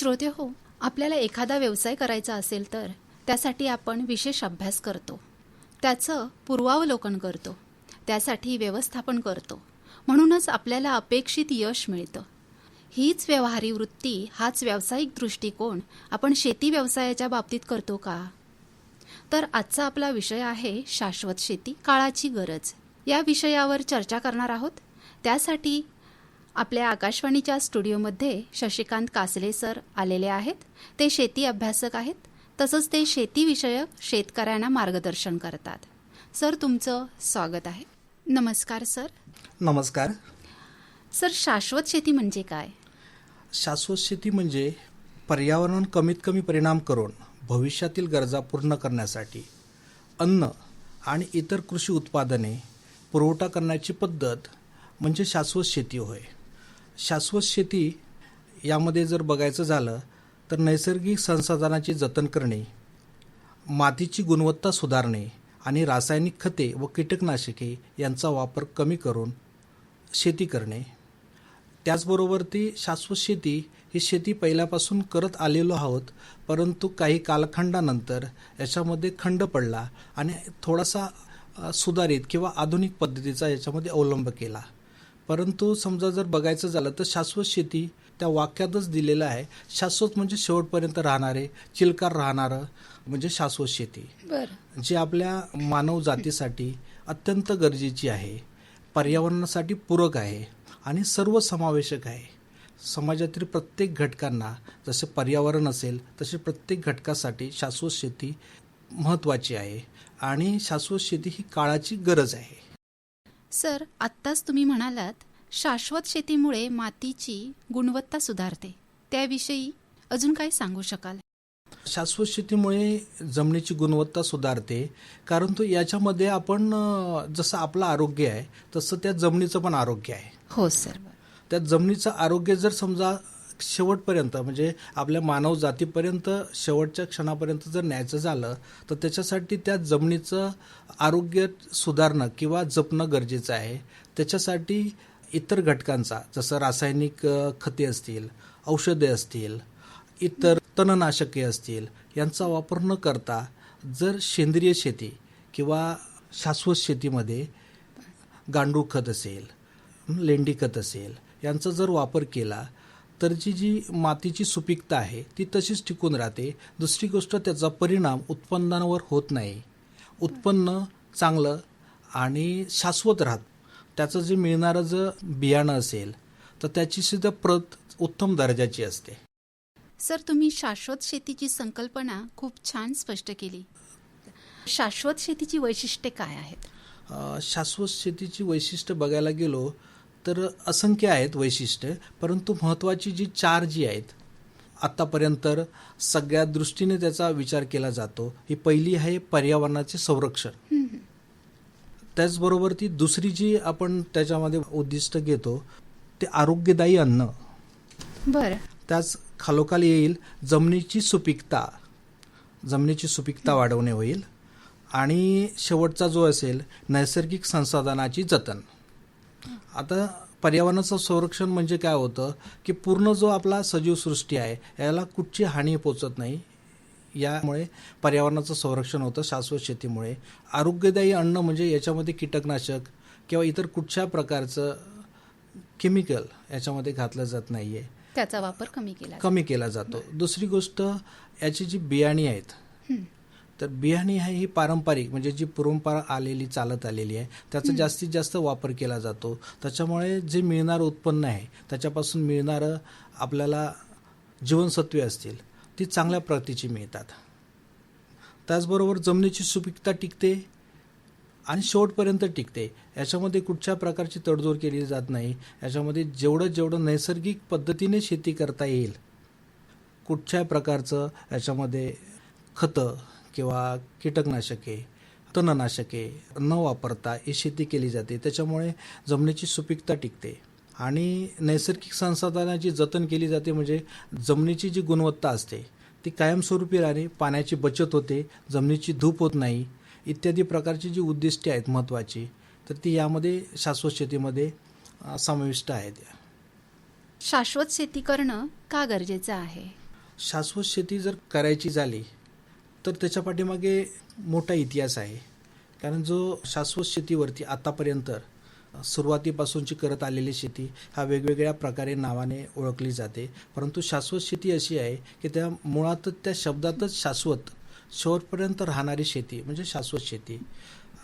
श्रोते हो आपल्याला एखादा व्यवसाय करायचा असेल तर त्यासाठी आपण विशेष अभ्यास करतो. त्याचं पूर्वावलोकन करतो. त्यासाठी व्यवस्थापन करतो. म्हणूनच आपल्याला अपेक्षित यश मिळतं. हीच व्यवहारी वृत्ती हाच व्यावसायिक दृष्टिकोन आपण शेती व्यवसायाच्या बाबतीत करतो का? तर आजचा आपला विषय आहे शाश्वत शेती काळाची गरज. या विषयावर चर्चा करणार आहोत. त्यासाठी आपल्या आकाशवाणीच्या स्टुडिओमध्ये शशिकांत कासले सर आलेले आहेत. ते शेती अभ्यासक आहेत. तसंच ते शेतीविषयक शेतकऱ्यांना मार्गदर्शन करतात. सर तुमचं स्वागत आहे. नमस्कार सर. नमस्कार. सर शाश्वत शेती म्हणजे काय? शाश्वत शेती म्हणजे पर्यावरण कमीत कमी परिणाम करून भविष्यातील गरजा पूर्ण करण्यासाठी अन्न आणि इतर कृषी उत्पादने पुरवठा करण्याची पद्धत म्हणजे शाश्वत शेती होय. शाश्वत शेती यामध्ये जर बघायचं झालं तर नैसर्गिक संसाधनाचे जतन करणे मातीची गुणवत्ता सुधारणे आणि रासायनिक खते व कीटकनाशके यांचा वापर कमी करून शेती करणे. त्याचबरोबर ती शाश्वत शेती ही शेती पहिल्यापासून करत आलेलो आहोत परंतु काही कालखंडानंतर याच्यामध्ये खंड पडला आणि थोडासा सुधारित किंवा आधुनिक पद्धतीचा याच्यामध्ये अवलंब केला. परंतु समजा जर बघायचं झालं तर शाश्वत शेती त्या वाक्यातच दिलेलं आहे. शाश्वत म्हणजे शेवटपर्यंत राहणारे चिलकार राहणारं म्हणजे शाश्वत शेती. जी आपल्या मानव जातीसाठी अत्यंत गरजेची आहे. पर्यावरणासाठी पूरक आहे आणि सर्वसमावेशक आहे. समाजातील प्रत्येक घटकांना जसे पर्यावरण असेल तसे प्रत्येक घटकासाठी शाश्वत शेती महत्त्वाची आहे. आणि शाश्वत शेती ही काळाची गरज आहे. सर आत्ताच तुम्ही म्हणालात शाश्वत शेतीमुळे मातीची गुणवत्ता सुधारते. त्याविषयी अजून काय सांगू शकाल? शाश्वत शेतीमुळे जमिनीची गुणवत्ता सुधारते कारण तो याच्यामध्ये आपण जसं आपलं आरोग्य आहे तसं त्या जमिनीचं पण आरोग्य आहे. हो सर. त्या जमिनीचं आरोग्य जर समजा शेवटपर्यंत म्हणजे आपल्या मानव जातीपर्यंत शेवटच्या क्षणापर्यंत जर न्यायचं झालं तर त्याच्यासाठी त्या जमिनीचं आरोग्य सुधारणं किंवा जपणं गरजेचं आहे. त्याच्यासाठी इतर घटकांचा जसं रासायनिक खते असतील औषधे असतील इतर तणनाशके असतील यांचा वापर न करता जर सेंद्रिय शेती किंवा शाश्वत शेतीमध्ये गांडूळ खत असेल लेंडी खत असेल यांचा जर वापर केला तर जी मातीची सुपीकता आहे ती तशीच टिकून राहते. दुसरी गोष्ट त्याचा परिणाम उत्पन्नावर होत नाही. उत्पन्न चांगलं आणि शाश्वत राहत. त्याचं जे मिळणारं जर बियाणं असेल तर त्याची सुद्धा प्रत उत्तम दर्जाची असते. सर तुम्ही शाश्वत शेतीची संकल्पना खूप छान स्पष्ट केली. शाश्वत शेतीची वैशिष्ट्ये काय आहेत? शाश्वत शेतीची वैशिष्ट्य बघायला गेलो तर असंख्य आहेत वैशिष्ट्य परंतु महत्त्वाची जी चार जी आहेत आत्तापर्यंत सगळ्या दृष्टीने त्याचा विचार केला जातो. ही पहिली आहे पर्यावरणाचे संरक्षण. त्याचबरोबर ती दुसरी जी आपण त्याच्यामध्ये उद्दिष्ट घेतो ते आरोग्यदायी अन्न. बरं. त्याच खालोखाली येईल जमिनीची सुपीकता. जमिनीची सुपीकता वाढवणे होईल आणि शेवटचा जो असेल नैसर्गिक संसाधनाची जतन. आता पर्यावरणाचं संरक्षण म्हणजे काय होतं की पूर्ण जो आपला सजीव सृष्टी आहे याला कुठची हानी पोचत नाही. यामुळे पर्यावरणाचं संरक्षण होतं शाश्वत शेतीमुळे. आरोग्यदायी अन्न म्हणजे याच्यामध्ये कीटकनाशक किंवा इतर कुठच्या प्रकारचं केमिकल याच्यामध्ये घातलं जात नाही आहे त्याचा वापर कमी केला कमी केला जातो. दुसरी गोष्ट याची जी बियाणी आहेत. तर बियाणी आहे ही पारंपरिक म्हणजे जी परंपरा आलेली चालत आलेली आहे त्याचा जास्तीत जास्त वापर केला जातो. त्याच्यामुळे जे मिळणारं उत्पन्न आहे त्याच्यापासून मिळणारं आपल्याला जीवनसत्वे असतील ती चांगल्या प्रतीची मिळतात. त्याचबरोबर जमिनीची सुपीकता टिकते आणि शेवटपर्यंत टिकते. याच्यामध्ये कुठच्या प्रकारची तडजोड केली जात नाही. याच्यामध्ये जेवढं जेवढं नैसर्गिक पद्धतीने शेती करता येईल कुठच्या प्रकारचं याच्यामध्ये खतं किंवा कीटकनाशके तणनाशके न वापरता ही शेती केली जाते. त्याच्यामुळे जमिनीची सुपीकता टिकते. आणि नैसर्गिक संसाधनाची जतन केली जाते म्हणजे जमिनीची जी गुणवत्ता असते ती कायमस्वरूपी राहणे पाण्याची बचत होते जमिनीची धूप होत नाही इत्यादी प्रकारची जी उद्दिष्टे आहेत महत्त्वाची तर ती यामध्ये शाश्वत शेतीमध्ये समाविष्ट आहेत. शाश्वत शेती करणं का गरजेचं आहे? शाश्वत शेती जर करायची झाली तर त्याच्या पाठीमागे मोठा इतिहास आहे. कारण जो शाश्वत शेतीवरती आतापर्यंत सुरुवातीपासूनची करत आलेली शेती हा वेगवेगळ्या प्रकारे नावाने ओळखली जाते. परंतु शाश्वत शेती अशी आहे की त्या मुळातच त्या शब्दातच शाश्वत शेवटपर्यंत राहणारी शेती म्हणजे शाश्वत शेती.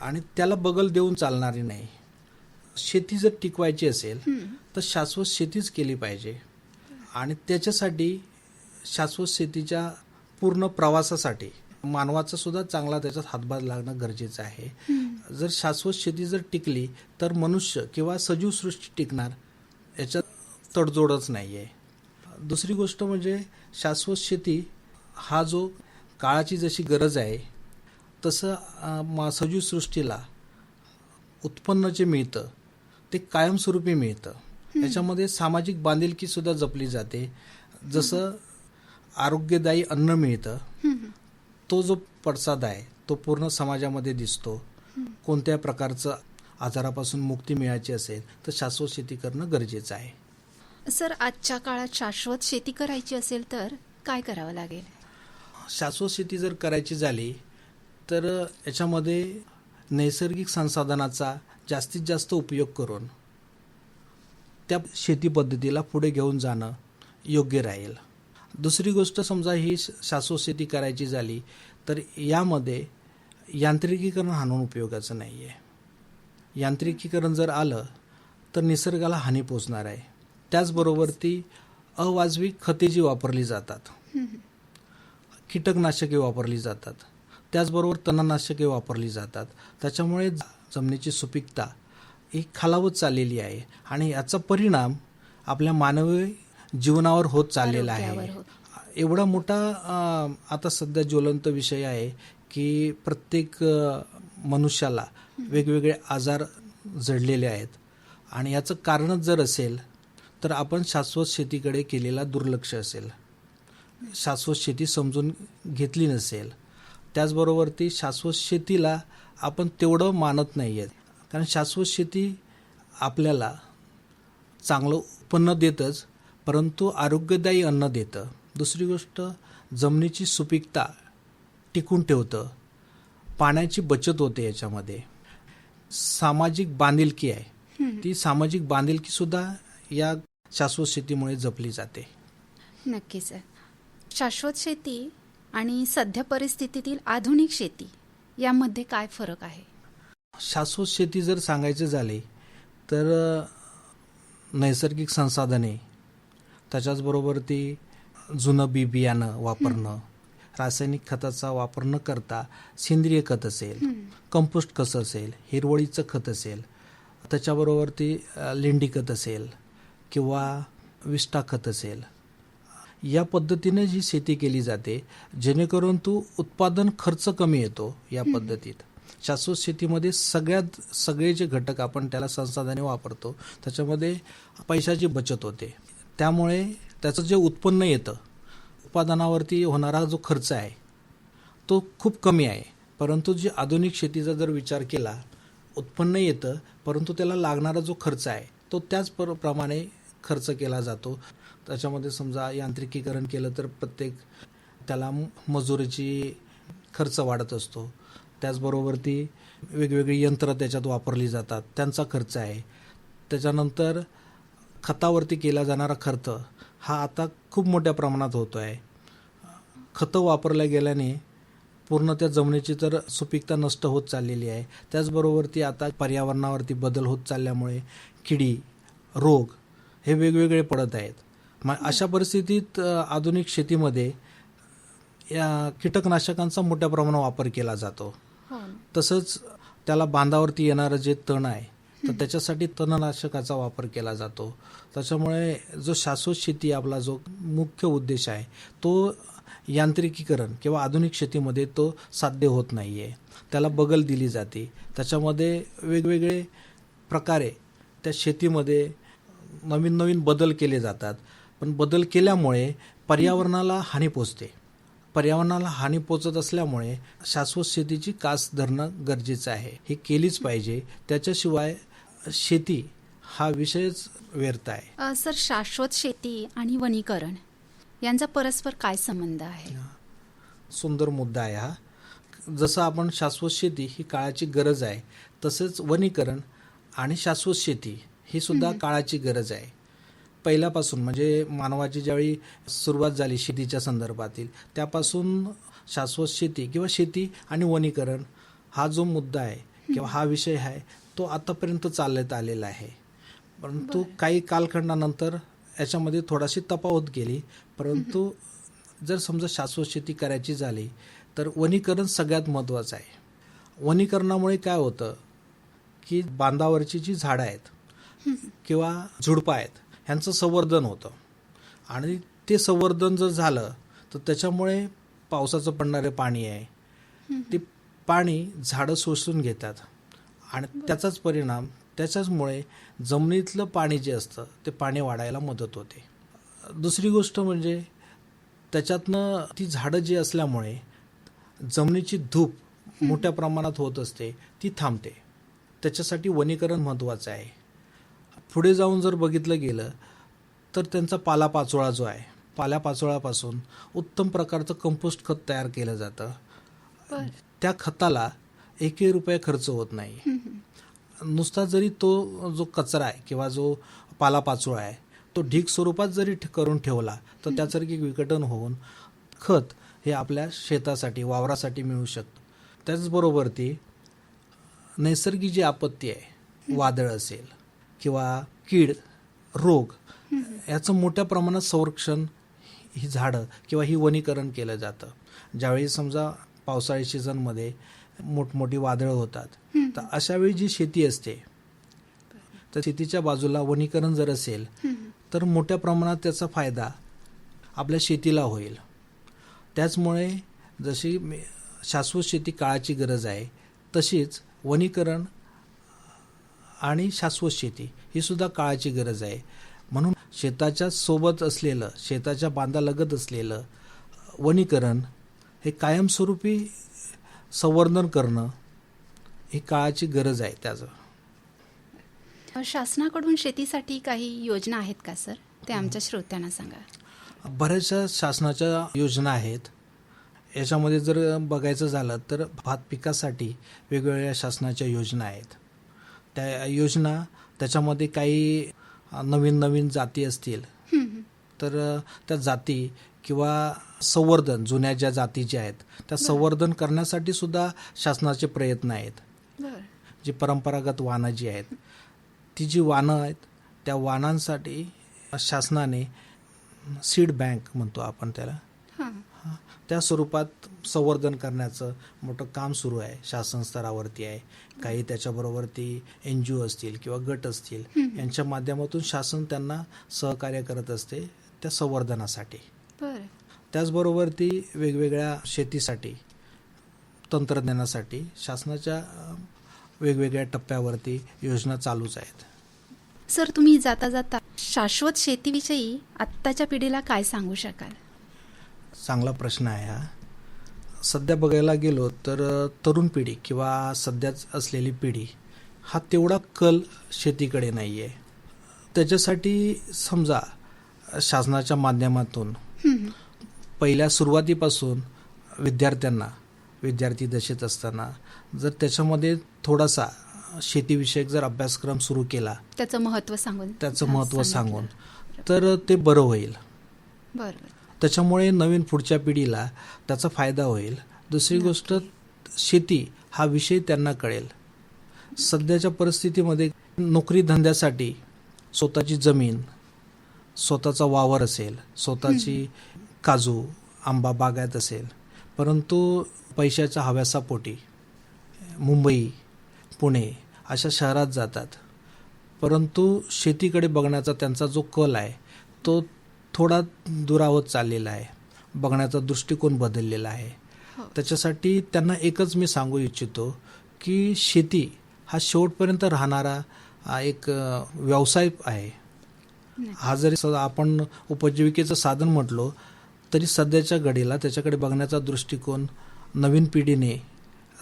आणि त्याला बगल देऊन चालणारी नाही. शेती जर टिकवायची असेल तर शाश्वत शेतीच केली पाहिजे. आणि त्याच्यासाठी शाश्वत शेतीच्या पूर्ण प्रवासासाठी मानवाचा सुद्धा चांगला त्याच्यात हातभार लागणं गरजेचं आहे. जर शाश्वत शेती जर टिकली तर मनुष्य किंवा सजीव सृष्टी टिकणार याच्यात तडजोडच नाही आहे दुसरी गोष्ट म्हणजे शाश्वत शेती हा जो काळाची जशी गरज आहे तसं सजीव सृष्टीला उत्पन्न जे मिळतं ते कायमस्वरूपी मिळतं. याच्यामध्ये सामाजिक बांधिलकी सुद्धा जपली जाते. जसं आरोग्यदायी अन्न मिळतं तो जो पडसाद आहे तो पूर्ण समाजामध्ये दिसतो. कोणत्या प्रकारचं आजारापासून मुक्ती मिळायची असेल तर शाश्वत शेती करणं गरजेचं आहे. सर आजच्या काळात शाश्वत शेती करायची असेल तर काय करावं लागेल? शाश्वत शेती जर करायची झाली तर याच्यामध्ये नैसर्गिक संसाधनाचा जास्तीत जास्त उपयोग करून त्या शेती पद्धतीला पुढे घेऊन जाणं योग्य राहील. दुसरी गोष्ट समजा ही शाश्वत शेती करायची झाली तर यामध्ये यांत्रिकीकरण हाणून उपयोगाचं नाही आहे यांत्रिकीकरण जर आलं तर निसर्गाला हानी पोचणार आहे. त्याचबरोबर ती अवाजवी खते जी वापरली जातात. कीटकनाशके वापरली जातात. त्याचबरोबर तणनाशके वापरली जातात. त्याच्यामुळे जमिनीची सुपीकता ही खालावत चाललेली आहे. आणि याचा परिणाम आपल्या मानवी जीवनावर होत चाललेला आहे. एवढा मोठा आता सध्या ज्वलंत विषय आहे की प्रत्येक मनुष्याला वेगवेगळे आजार जडलेले आहेत. आणि याचं कारणच जर असेल तर आपण शाश्वत शेतीकडे केलेला दुर्लक्ष असेल. शाश्वत शेती समजून घेतली नसेल त्याचबरोबर ती शाश्वत शेतीला आपण तेवढं मानत नाही आहेत कारण शाश्वत शेती आपल्याला चांगलं उत्पन्न देतच परंतु आरोग्यदायी अन्न देतं. दुसरी गोष्ट जमिनीची सुपीकता टिकून ठेवतं. पाण्याची बचत होते याच्यामध्ये. सामाजिक बांधिलकी आहे. ती सामाजिक बांधिलकी सुद्धा या शाश्वत शेतीमुळे जपली जाते. नक्कीच सर. शाश्वत शेती आणि सध्या परिस्थितीतील आधुनिक शेती यामध्ये काय फरक आहे? शाश्वत शेती जर सांगायचे झाले तर नैसर्गिक संसाधने त्याच्याचबरोबर ती जुनं बी बियाणं वापरणं रासायनिक खताचा वापर न करता सेंद्रिय खत असेल कंपोस्ट कसं असेल हिरवळीचं खत असेल त्याच्याबरोबर ती लेंडी खत असेल किंवा विष्टा खत असेल. या पद्धतीने जी शेती केली जाते जेणेकरून तू उत्पादन खर्च कमी येतो या पद्धतीत. शाश्वत शेतीमध्ये सगळ्यात सगळे जे घटक आपण त्याला संसाधने वापरतो त्याच्यामध्ये पैशाची बचत होते. त्यामुळे त्याचं जे उत्पन्न येतं उत्पादनावरती होणारा जो खर्च आहे तो खूप कमी आहे. परंतु जी आधुनिक शेतीचा जर विचार केला उत्पन्न येतं परंतु त्याला लागणारा जो खर्च आहे तो त्याच पर प्रमाणे खर्च केला जातो. त्याच्यामध्ये समजा यांत्रिकीकरण केलं तर प्रत्येक त्याला म- मजुरीची खर्च वाढत असतो. त्याचबरोबर ती वेगवेगळी यंत्र त्याच्यात वापरली जातात. त्यांचा खर्च आहे. त्याच्यानंतर खतावरती केला जाणारा खर्च हा आता खूप मोठ्या प्रमाणात होतो आहे खतं वापरल्या गेल्याने पूर्ण त्या जमिनीची तर सुपीकता नष्ट होत चाललेली आहे. त्याचबरोबर ती आता पर्यावरणावरती बदल होत चालल्यामुळे किडी रोग हे वेगवेगळे पडत आहेत. मग अशा परिस्थितीत आधुनिक शेतीमध्ये या कीटकनाशकांचा मोठ्या प्रमाणात वापर केला जातो. हो तसंच त्याला बांधावरती येणारं जे तण आहे तर त्याच्यासाठी तणनाशकाचा वापर केला जातो. त्याच्यामुळे जो शाश्वत शेती आपला जो मुख्य उद्देश आहे तो यांत्रिकीकरण किंवा आधुनिक शेतीमध्ये तो साध्य होत नाही आहे त्याला बगल दिली जाते. त्याच्यामध्ये वेगवेगळे प्रकारे त्या शेतीमध्ये नवीन नवीन बदल केले जातात. पण बदल केल्यामुळे पर्यावरणाला हानी पोचते पर्यावरणाला हानी पोचत असल्यामुळे शाश्वत शेतीची कास धरणं गरजेचं आहे. हे केलीच पाहिजे. त्याच्याशिवाय शेती हा विषयच व्यर्थ आहे. सर शाश्वत शेती आणि वनीकरण यांचा परस्पर काय संबंध आहे? सुंदर मुद्दा आहे हा. जसं आपण शाश्वत शेती ही काळाची गरज आहे तसेच वनीकरण आणि शाश्वत शेती ही सुद्धा काळाची गरज आहे. पहिल्यापासून म्हणजे मानवाची ज्यावेळी सुरुवात झाली शेतीच्या संदर्भातील त्यापासून शाश्वत शेती किंवा शेती आणि वनीकरण हा जो मुद्दा आहे किंवा हा विषय आहे तो आतापर्यंत चालत आलेला आहे. परंतु काही कालखंडानंतर याच्यामध्ये थोडाशी तफावत गेली. परंतु जर समजा शाश्वत शेती करायची झाली तर वनीकरण सगळ्यात महत्त्वाचं आहे. वनीकरणामुळे काय होतं की बांधावरची जी झाडं आहेत किंवा झुडपं आहेत ह्यांचं संवर्धन होतं. आणि ते संवर्धन जर झालं तर त्याच्यामुळे पावसाचं पडणारे पाणी आहे. ते पाणी झाडं शोषून घेतात. आणि त्याचाच परिणाम त्याच्याचमुळे जमिनीतलं पाणी जे असतं ते पाणी वाढायला मदत होते. दुसरी गोष्ट म्हणजे त्याच्यातनं ती झाडं जी असल्यामुळे जमिनीची धूप मोठ्या प्रमाणात होत असते ती थांबते. त्याच्यासाठी वनीकरण महत्त्वाचं आहे. पुढे जाऊन जर बघितलं गेलं तर त्यांचा पालापाचोळा जो आहे पाल्यापाचोळ्यापासून उत्तम प्रकारचं कंपोस्ट खत तयार केलं जातं. त्या खताला एकही रुपये खर्च होत नाही. नुसता जरी तो जो कचरा आहे किंवा जो पालापाचोळा आहे तो ढीक स्वरूपात जरी करून ठेवला तर एक विघटन होऊन खत हे आपल्या शेतासाठी वावरासाठी मिळू शकतं. त्याचबरोबर ती नैसर्गिक जी आपत्ती आहे वादळ असेल किंवा कीड रोग याचं मोठ्या प्रमाणात संरक्षण ही झाडं किंवा ही वनीकरण केलं जातं. ज्यावेळी समजा पावसाळी सीझनमध्ये मोठमोठी वादळं होतात. तर अशा वेळी जी शेती असते तर शेतीच्या बाजूला वनीकरण जर असेल तर मोठ्या प्रमाणात त्याचा फायदा आपल्या शेतीला होईल. त्याचमुळे जशी शाश्वत शेती काळाची गरज आहे तशीच वनीकरण आणि शाश्वत शेती ही सुद्धा काळाची गरज आहे. म्हणून शेताच्या सोबत असलेलं शेताच्या बांधालगत असलेलं वनीकरण हे कायमस्वरूपी संवर्धन करणं ही काळाची गरज आहे त्याचं. शासनाकडून शेतीसाठी काही योजना आहेत का सर? ते आमच्या श्रोत्यांना सांगा. बऱ्याचशा शासनाच्या योजना आहेत. याच्यामध्ये जर बघायचं झालं तर भात पिकासाठी वेगवेगळ्या शासनाच्या योजना आहेत. त्या योजना त्याच्यामध्ये काही नवीन नवीन जाती असतील. तर त्या जाती किंवा संवर्धन जुन्या ज्या जाती ज्या आहेत त्या संवर्धन करण्यासाठी सुद्धा शासनाचे प्रयत्न आहेत. जी परंपरागत वाहनं जी आहेत ती जी वाहनं आहेत त्या वाहनांसाठी शासनाने सीड बँक म्हणतो आपण त्याला. त्या स्वरूपात संवर्धन करण्याचं मोठं काम सुरू आहे. शासन स्तरावरती आहे. काही त्याच्याबरोबरती एन जी ओ असतील किंवा गट असतील यांच्या माध्यमातून शासन त्यांना सहकार्य करत असते त्या संवर्धनासाठी. त्याचबरोबर ती वेगवेगळ्या शेतीसाठी तंत्रज्ञानासाठी शासनाच्या वेगवेगळ्या टप्प्यावरती योजना चालूच आहेत. सर तुम्ही जाता जाता शाश्वत शेतीविषयी आत्ताच्या पिढीला काय सांगू शकाल? चांगला प्रश्न आहे हा. सध्या बघायला गेलो तर तरुण पिढी किंवा सध्याच असलेली पिढी हा तेवढा कल शेतीकडे नाही आहे त्याच्यासाठी समजा शासनाच्या माध्यमातून पहिल्या सुरुवातीपासून विद्यार्थ्यांना विद्यार्थी दशेत असताना जर त्याच्यामध्ये थोडासा शेतीविषयक जर अभ्यासक्रम सुरू केला. त्याचं महत्त्व सांगून. त्याचं महत्त्व. सांगून तर ते बरं होईल. बर. त्याच्यामुळे नवीन पुढच्या पिढीला त्याचा फायदा होईल. दुसरी गोष्ट शेती हा विषय त्यांना कळेल. सध्याच्या परिस्थितीमध्ये नोकरी धंद्यासाठी स्वतःची जमीन स्वतःचा वावर असेल स्वतःची काजू आंबा बागायत असेल परंतु पैशाच्या हव्यासापोटी मुंबई पुणे अशा शहरात जातात. परंतु शेतीकडे बघण्याचा त्यांचा जो कल आहे तो थोडा दुरावत चाललेला आहे. बघण्याचा दृष्टिकोन बदललेला आहे. हो. त्याच्यासाठी त्यांना एकच मी सांगू इच्छितो की शेती हा शेवटपर्यंत राहणारा एक व्यवसाय आहे. हा जरी आपण उपजीविकेचं साधन म्हटलो तरी सध्याच्या घडीला त्याच्याकडे बघण्याचा दृष्टिकोन नवीन पिढीने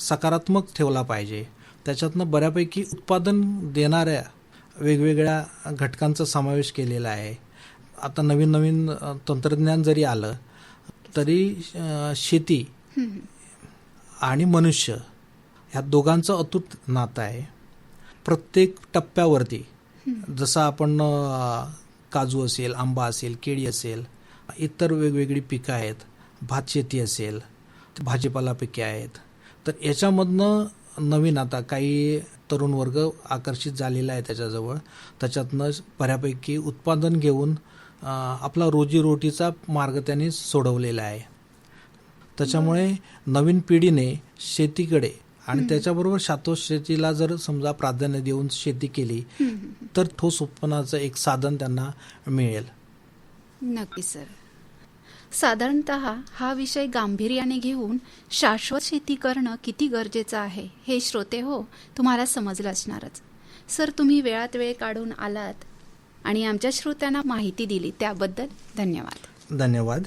सकारात्मक ठेवला पाहिजे. त्याच्यातनं बऱ्यापैकी उत्पादन देणाऱ्या वेगवेगळ्या घटकांचा समावेश केलेला आहे. आता नवीन नवीन तंत्रज्ञान जरी आलं तरी शेती आणि मनुष्य ह्या दोघांचं अतूट नातं आहे. प्रत्येक टप्प्यावरती जसं आपण काजू असेल आंबा असेल केळी असेल इतर वेगवेगळी पिकं आहेत. भात शेती असेल भाजीपाला पिके आहेत. तर याच्यामधनं नवीन आता काही तरुण वर्ग आकर्षित झालेला आहे त्याच्याजवळ. त्याच्यातनं बऱ्यापैकी उत्पादन घेऊन आपला रोजीरोटीचा मार्ग त्यांनी सोडवलेला आहे. त्याच्यामुळे नवीन पिढीने शेतीकडे आणि त्याच्याबरोबर शातोष शेतीला जर समजा प्राधान्य देऊन शेती केली. तर ठोस उत्पन्नाचं एक साधन त्यांना मिळेल. नक्की सर. साधारणत हा विषय गांभीर्याने घेऊन शाश्वत शेती करणं किती गरजेचं आहे हे श्रोते हो तुम्हाला समजलं असणारच. सर तुम्ही वेळात वेळ काढून आलात आणि आमच्या श्रोत्यांना माहिती दिली त्याबद्दल धन्यवाद. धन्यवाद.